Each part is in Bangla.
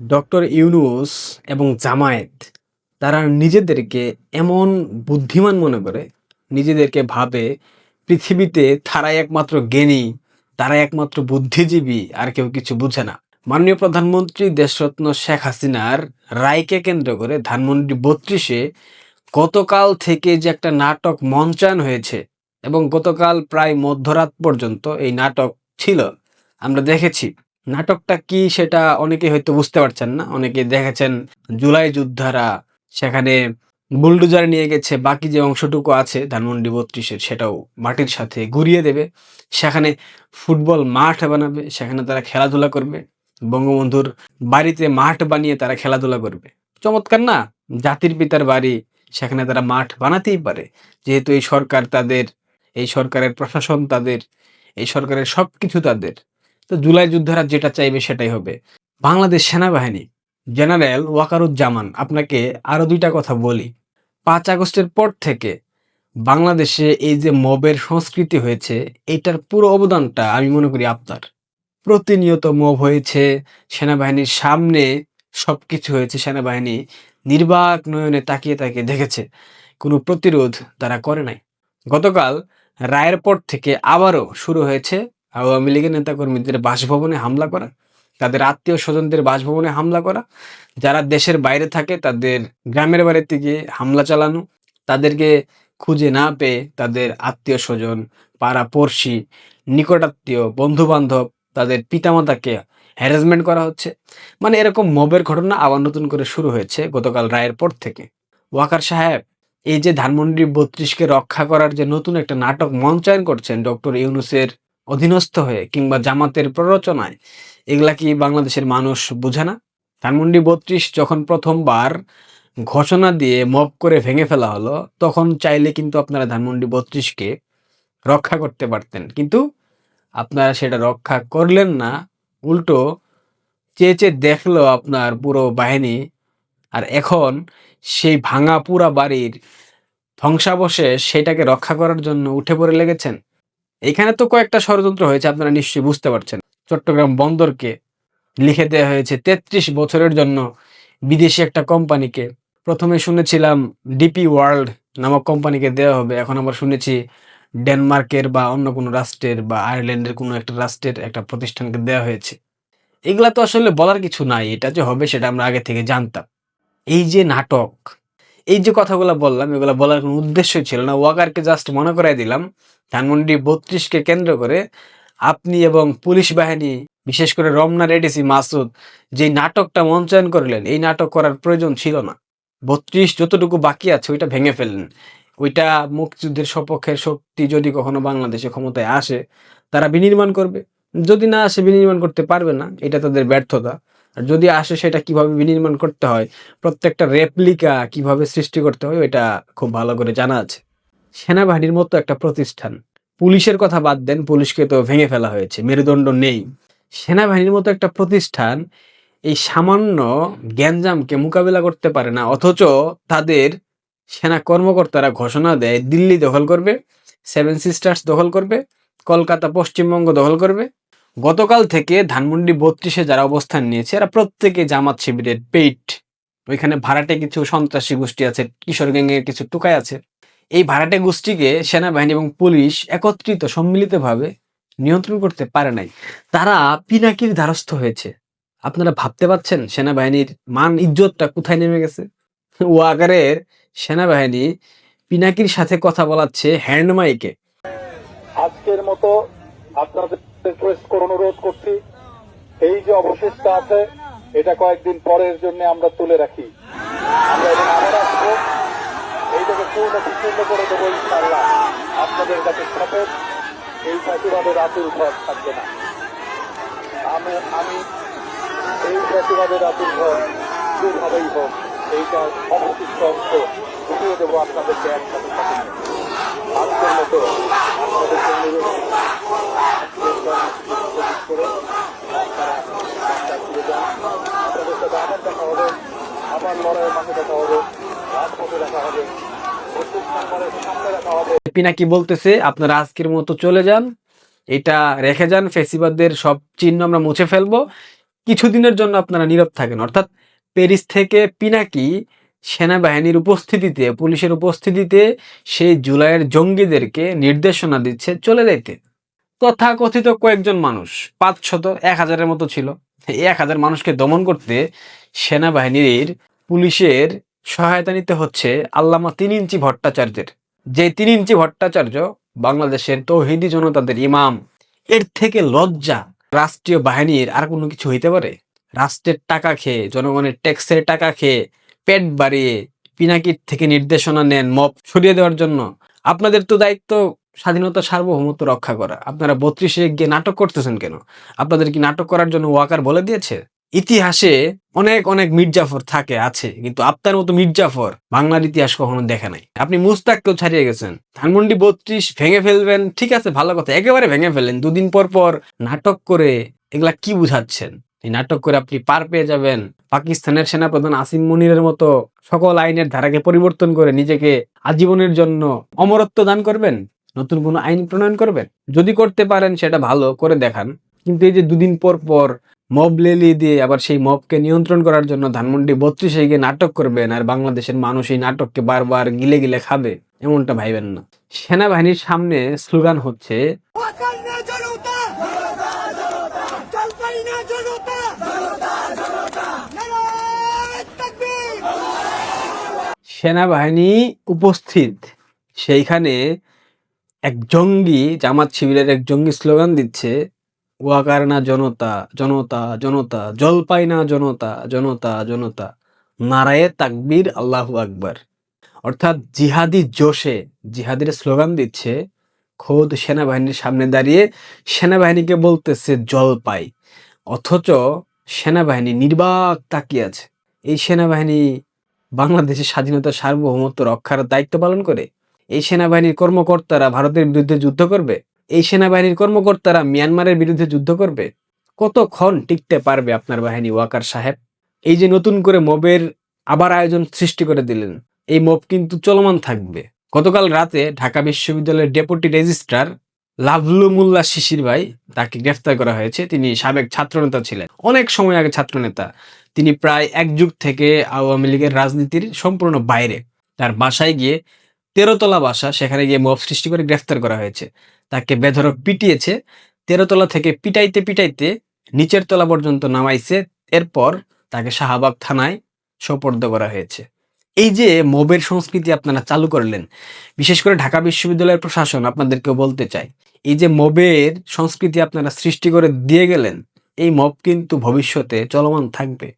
ডক্টর ইউনুস এবং জামায়াত, তারা নিজেদেরকে এমন বুদ্ধিমান মনে করে, নিজেদেরকে ভাবে পৃথিবীতে তারাই একমাত্র জ্ঞানী তারা একমাত্র বুদ্ধিজীবী, আর কেউ কিছু বুঝে না। মাননীয় প্রধানমন্ত্রী দেশরত্ন শেখ হাসিনার রায়কে কেন্দ্র করে ধানমন্ডি বত্রিশে গতকাল থেকে যে একটা নাটক মঞ্চায়ন হয়েছে এবং গতকাল প্রায় মধ্যরাত পর্যন্ত এই নাটক ছিল, আমরা দেখেছি। নাটকটা কি সেটা অনেকে হয়তো বুঝতে পারছেন না। অনেকে দেখেছেন জুলাই যোদ্ধারা, সেখানে বুলডোজার নিয়ে গেছে, বাকি যে অংশটুকু আছে, ধানমন্ডি বত্রিশের সেটাও মাটির সাথে ঘুরিয়ে দেবে। সেখানে ফুটবল মাঠ বানাবে, সেখানে তারা খেলাধুলা করবে। বঙ্গবন্ধুর বাড়িতে মাঠ বানিয়ে তারা খেলাধুলা করবে। চমৎকার না? জাতির পিতার বাড়ি, সেখানে তারা মাঠ বানাতেই পারে। যেহেতু এই সরকার তাদের, এই সরকারের প্রশাসন তাদের, এই সরকারের সব কিছু তাদের। তো জুলাই যোদ্ধারা যেটা চাইবে সেটাই হবে। বাংলাদেশ সেনাবাহিনী, জেনারেল ওয়াকারুজ্জামান, আপনাকে আরও দুইটা কথা বলি। পাঁচ আগস্টের পর থেকে বাংলাদেশে এই যে মবের সংস্কৃতি হয়েছে, এটার পুরো অবদানটা আমি মনে করি আপনার। প্রতিনিয়ত মব হয়েছে, সেনাবাহিনীর সামনে সবকিছু হয়েছে, সেনাবাহিনী নির্বাক নয়নে তাকিয়ে তাকিয়ে দেখেছে। কোনো প্রতিরোধ তারা করে নাই। গতকাল রায়ের পর থেকে আবারও শুরু হয়েছে আওয়ামী লীগের নেতাকর্মীদের বাসভবনে হামলা করা, তাদের আত্মীয় স্বজনদের বাসভবনে হামলা করা, যারা দেশের বাইরে থাকে তাদের গ্রামের বাড়িতে গিয়ে হামলা চালানো, তাদেরকে খুঁজে না পেয়ে তাদের আত্মীয় স্বজন পাড়া পড়শি, নিকটাত্মীয় বন্ধু বান্ধব তাদের পিতামাতাকে হ্যারাসমেন্ট করা হচ্ছে। মানে এরকম মবের ঘটনা আবার নতুন করে শুরু হয়েছে গতকাল রায়ের পর থেকে। ওয়াকার সাহেব, এই যে ধানমন্ডি বত্রিশকে রক্ষা করার যে নতুন একটা নাটক মঞ্চায়ন করছেন ডক্টর ইউনুসের অধীনস্থ হয়ে কিংবা জামাতের প্ররোচনায়, এগুলা কি বাংলাদেশের মানুষ বুঝে না? ধানমন্ডি বত্রিশ যখন প্রথমবার ঘোষণা দিয়ে মব করে ভেঙে ফেলা হলো, তখন চাইলে কিন্তু আপনারা ধানমন্ডি বত্রিশকে রক্ষা করতে পারতেন। কিন্তু আপনারা সেটা রক্ষা করলেন না, উল্টো চেয়ে চেয়ে দেখল আপনার পুরো বাহিনী। আর এখন সেই ভাঙা পুরা বাড়ির ধ্বংসাবশেষ সেটাকে রক্ষা করার জন্য উঠে পড়ে লেগেছেন। এখানে তো কয়েকটা ষড়যন্ত্র হয়েছে, আপনারা নিশ্চয়ই বুঝতে পারছেন। চট্টগ্রাম বন্দরকে লিখে দেওয়া হয়েছে, তেত্রিশ বছরের জন্য বিদেশি একটা কোম্পানিকে। প্রথমে শুনেছিলাম ডিপি ওয়ার্ল্ড নামক কোম্পানিকে দেওয়া হবে, এখন আবার শুনেছি ডেনমার্কের বা অন্য কোনো রাষ্ট্রের বা আয়ারল্যান্ডের কোনো একটা রাষ্ট্রের একটা প্রতিষ্ঠানকে দেওয়া হয়েছে। এগুলা তো আসলে বলার কিছু নাই, এটা যে হবে সেটা আমরা আগে থেকে জানতাম। এই যে নাটক এই যে কথাগুলো বললাম, এগুলো বলার কোনো উদ্দেশ্যই ছিল না। ওয়াকারকে জাস্ট মনে করাই দিলাম, ধানমন্ডি বত্রিশকে কেন্দ্র করে আপনি এবং পুলিশ বাহিনী, বিশেষ করে রমনা রেডিসি মাসুদ যে নাটকটা মঞ্চায়ন করলেন, এই নাটক করার প্রয়োজন ছিল না। বত্রিশ যতটুকু বাকি আছে, ওইটা ভেঙে ফেললেন। ওইটা মুক্তিযুদ্ধের সপক্ষের শক্তি যদি কখনো বাংলাদেশে ক্ষমতায় আসে, তারা বিনির্মাণ করবে। যদি না আসে, বিনির্মাণ করতে পারবে না। এটা তাদের ব্যর্থতা। আর যদি আসে সেটা কীভাবে বিনির্মাণ করতে হয়, প্রত্যেকটা রেপ্লিকা কীভাবে সৃষ্টি করতে হয়, এটা খুব ভালো করে জানা আছে। সেনাবাহিনীর মতো একটা প্রতিষ্ঠান। পুলিশের কথা বাদ দেন, পুলিশকে তো ভেঙে ফেলা হয়েছে, মেরুদণ্ড নেই। সেনাবাহিনীর মতো একটা প্রতিষ্ঠান এই সামান্য গ্যাঞ্জামকে মোকাবিলা করতে পারে না, অথচ তাদের সেনা কর্মকর্তারা ঘোষণা দেয়, দিল্লি দখল করবে সেভেন সিস্টার্স দখল করবে, কলকাতা পশ্চিমবঙ্গ দখল করবে। গতকাল থেকে ধানমন্ডি বত্রিশে যারা অবস্থান নিয়েছে, এরা প্রত্যেকে জামাত শিবিরের পেইট ওইখানে ভাড়াটে কিছু সন্ত্রাসী গোষ্ঠী আছে, কিশোর গ্যাংয়ের কিছু টুকাই আছে। এই ভাড়াটে গোষ্ঠীকে সেনাবাহিনী এবং পুলিশ একত্রিত, সম্মিলিতভাবে নিয়ন্ত্রণ করতে পারে নাই। তারা পিনাকির দ্বারস্থ হয়েছে। আপনারা ভাবতে পারছেন সেনাবাহিনীর মান, ইজ্জতটা কোথায় নেমে গেছে? ওয়াগারের সেনাবাহিনী পিনাকির সাথে কথা বলাচ্ছে হ্যান্ডমাইকে আজকের মতো আপনাদের রিকোয়েস্ট অনুরোধ করছি। এই যে অবশিষ্ট আছে, এটা কয়েকদিন পরের জন্য আমরা তুলে রাখি। এইটাকে পূর্ণ বিচ্ছিন্ন করে দেবো ইনশাল্লাহ আপনাদের কাছে এই আতুর ঘর থাকবে না। আমি আমি, এই ফাঁসিবাদের আতুর ঘর যেভাবেই হোক অবশিষ্ট অংশ উঠিয়ে দেবো আপনাদেরকে একসাথে সাথে। পিনাকি বলতেছে, আপনারা আজকের মতো চলে যান, এটা রেখে যান ফেসিবাদদের সব চিহ্ন আমরা মুছে ফেলব। কিছুদিনের জন্য আপনারা নীরব থাকেন। অর্থাৎ প্যারিস থেকে পিনাকি সেনাবাহিনীর উপস্থিতিতে, পুলিশের উপস্থিতিতে সেই জুলাইয়ের জঙ্গিদেরকে নির্দেশনা দিচ্ছে চলে যাইতে। তথাকথিত কয়েকজন মানুষ, পাঁচশত এক হাজারের মতো ছিল। এক হাজার মানুষকে দমন করতে সেনাবাহিনীর পুলিশের সহায়তা নিতে হচ্ছে আল্লামা তিন ইঞ্চি ভট্টাচার্যের। যে তিন ইঞ্চি ভট্টাচার্য বাংলাদেশের তৌহিদি জনতাদের ইমাম, এর থেকে লজ্জা রাষ্ট্রীয় বাহিনীর আর কোনো কিছু হইতে পারে? রাষ্ট্রের টাকা খেয়ে, জনগণের ট্যাক্সের টাকা খেয়ে পেট বাড়িয়ে পিনাকির থেকে নির্দেশনা নেন মপ সরিয়ে দেওয়ার জন্য। আপনাদের তো দায়িত্ব স্বাধীনতা সার্বভৌমত্ব রক্ষা করা। আপনারা বত্রিশে গিয়ে নাটক করতেছেন কেন? আপনাদের কি নাটক করার জন্য ওয়াকার বলে দিয়েছে? ইতিহাসে অনেক অনেক মির্জাফর থাকে, আছে, কিন্তু আপনার মতো মির্জাফর বাংলার ইতিহাস কখনো দেখে নাই। আপনি মুস্তাককেও ছাড়িয়ে গেছেন। ধানমন্ডি বত্রিশ ভেঙে ফেলবেন। ঠিক আছে, ভালো কথা, একেবারে ভেঙে ফেলেন দুদিন পর পর নাটক করে এগুলা কি বুঝাচ্ছেন? এই নাটক করে আপনি পার পেয়ে যাবেন। পাকিস্তানের সেনাপ্রধান আসিম মুনিরের মতো সকল আইনের ধারাকে পরিবর্তন করে নিজেকে আজীবনের জন্য অমরত্ব দান করবেন, নতুন কোনো আইন প্রণয়ন করবেন। যদি করতে পারেন, সেটা ভালো করে দেখান। কিন্তু এই যে দুদিন পর পর মব লেলি দিয়ে আবার সেই মবকে নিয়ন্ত্রণ করার জন্য ধানমন্ডি বত্রিশে গিয়ে নাটক করবেন আর বাংলাদেশের মানুষ এই নাটককে বারবার গিলে গিলে খাবে, এমনটা ভাইবেন না। সেনাবাহিনীর সামনে স্লোগান হচ্ছে ওয়াকার না জনতা জনতা জনতা জলপাই না জনতা জনতা জনতা নারায়ণ তাকবীর সেনাবাহিনী উপস্থিত। সেইখানে এক জঙ্গি, জামাত শিবিরের এক জঙ্গি স্লোগান দিচ্ছে ওয়াকার না জনতা জনতা জনতা জলপাই না জনতা জনতা জনতা, নারায়ে তাকবীর, আল্লাহু আকবার। অর্থাৎ জিহাদি জোশে, জিহাদির স্লোগান দিচ্ছে, খোদ সেনাবাহিনীর সামনে দাঁড়িয়ে সেনাবাহিনীকে বলতেছে জলপাই। অথচ সেনাবাহিনী নির্বাক তাকিয়ে আছে। এই সেনাবাহিনী বাংলাদেশের স্বাধীনতা সার্বভৌমত্ব রক্ষার দায়িত্ব পালন করে? এই সেনাবাহিনীর কর্মকর্তারা ভারতের বিরুদ্ধে যুদ্ধ করবে? এই সেনাবাহিনীর কর্মকর্তারা মিয়ানমারের বিরুদ্ধে যুদ্ধ করবে? কতক্ষণ টিকতে পারবে আপনার বাহিনী, ওয়াকার সাহেব? এই যে নতুন করে মবের আবার আয়োজন সৃষ্টি করে দিলেন, এই মব কিন্তু চলমান থাকবে। গতকাল রাতে ঢাকা বিশ্ববিদ্যালয়ের ডেপুটি রেজিস্ট্রার লাভলু মোল্লা শিশির ভাই তাকে গ্রেফতার করা হয়েছে। তিনি সাবেক ছাত্রনেতা ছিলেন। অনেক সময় আগে ছাত্রনেতা। তিনি প্রায় এক যুগ থেকে আওয়ামী লীগের রাজনীতির সম্পূর্ণ বাইরে। তার বাসায় গিয়ে তেরোতলা বাসা, সেখানে গিয়ে মব সৃষ্টি করে গ্রেফতার করা হয়েছে। তাকে বেধরক পিটিয়েছে, তেরোতলা থেকে পিটাইতে পিটাইতে নিচের তলা পর্যন্ত নামাইছে, এরপর তাকে শাহবাগ থানায় সোপর্দ করা হয়েছে। এই যে মবের সংস্কৃতি আপনারা চালু করলেন, বিশেষ করে ঢাকা বিশ্ববিদ্যালয়ের প্রশাসন আপনাদেরকে বলতে চাই, এই যে মবের সংস্কৃতি আপনারা সৃষ্টি করে দিয়ে গেলেন, এই মব কিন্তু ভবিষ্যতে চলমান থাকবে।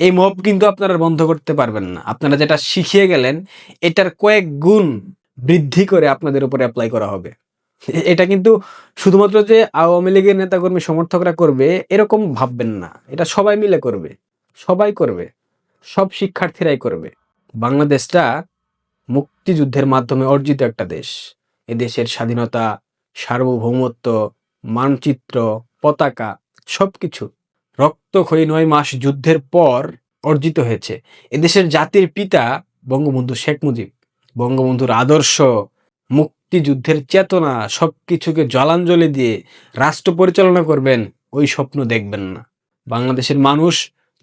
এই মব কিন্তু আপনারা বন্ধ করতে পারবেন না। আপনারা যেটা শিখিয়ে গেলেন, এটার কয়েক গুণ বৃদ্ধি করে আপনাদের উপরে অ্যাপ্লাই করা হবে। এটা কিন্তু শুধুমাত্র যে আওয়ামী লীগের নেতাকর্মী সমর্থকরা করবে, এরকম ভাববেন না। এটা সবাই মিলে করবে। সবাই করবে। সব শিক্ষার্থীরাই করবে। বাংলাদেশটা মুক্তিযুদ্ধের মাধ্যমে অর্জিত একটা দেশ। এ দেশের স্বাধীনতা, সার্বভৌমত্ব, মানচিত্র, পতাকা, সবকিছু। রক্তক্ষয়ী নয় মাস যুদ্ধের পর অর্জিত হয়েছে। এদেশের জাতির পিতা বঙ্গবন্ধু শেখ মুজিব। বঙ্গবন্ধুর আদর্শ, মুক্তিযুদ্ধের চেতনা সবকিছুকে জলাঞ্জলি দিয়ে রাষ্ট্র পরিচালনা করবেন, ওই স্বপ্ন দেখবেন না। বাংলাদেশের মানুষ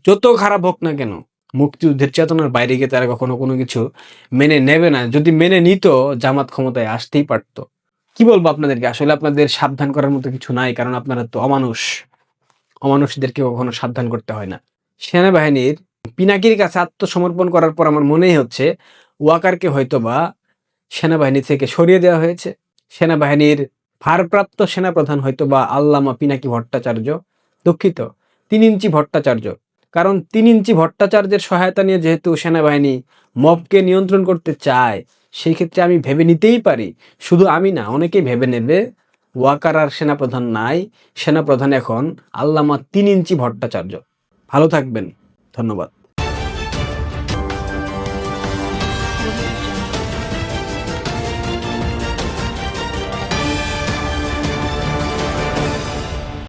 যত খারাপ হোক না কেন, মুক্তিযুদ্ধের চেতনার বাইরে গিয়ে তারা কখনো কোনো কিছু মেনে নেবে না। যদি মেনে নিত, জামাত ক্ষমতায় আসতেই পারতো। কি বলব আপনাদেরকে? আসলে আপনাদের সাবধান করার মতো কিছু নাই, কারণ আপনারা তো অমানুষ। অমানুষদেরকে কখনো সাবধান করতে হয় না। সেনাবাহিনীর পিনাকির কাছে আত্মসমর্পণ করার পর আমার মনেই হচ্ছে ওয়াকারকে হয়তোবা সেনাবাহিনী থেকে সরিয়ে দেওয়া হয়েছে। সেনাবাহিনীর ভারপ্রাপ্ত সেনাপ্রধান হয়তোবা আল্লামা পিনাকি ভট্টাচার্য, দুঃখিত, তিন ইঞ্চি ভট্টাচার্য। কারণ তিন ইঞ্চি ভট্টাচার্যের সহায়তা নিয়ে যেহেতু সেনাবাহিনী মবকে নিয়ন্ত্রণ করতে চায়, সেই ক্ষেত্রে আমি ভেবে নিতেই পারি। শুধু আমি না, অনেকেই ভেবে নেবে ওয়াকার আর সেনাপ্রধান নাই। সেনাপ্রধান এখন আল্লামা তিন ইঞ্চি ভট্টাচার্য। ভালো থাকবেন। ধন্যবাদ।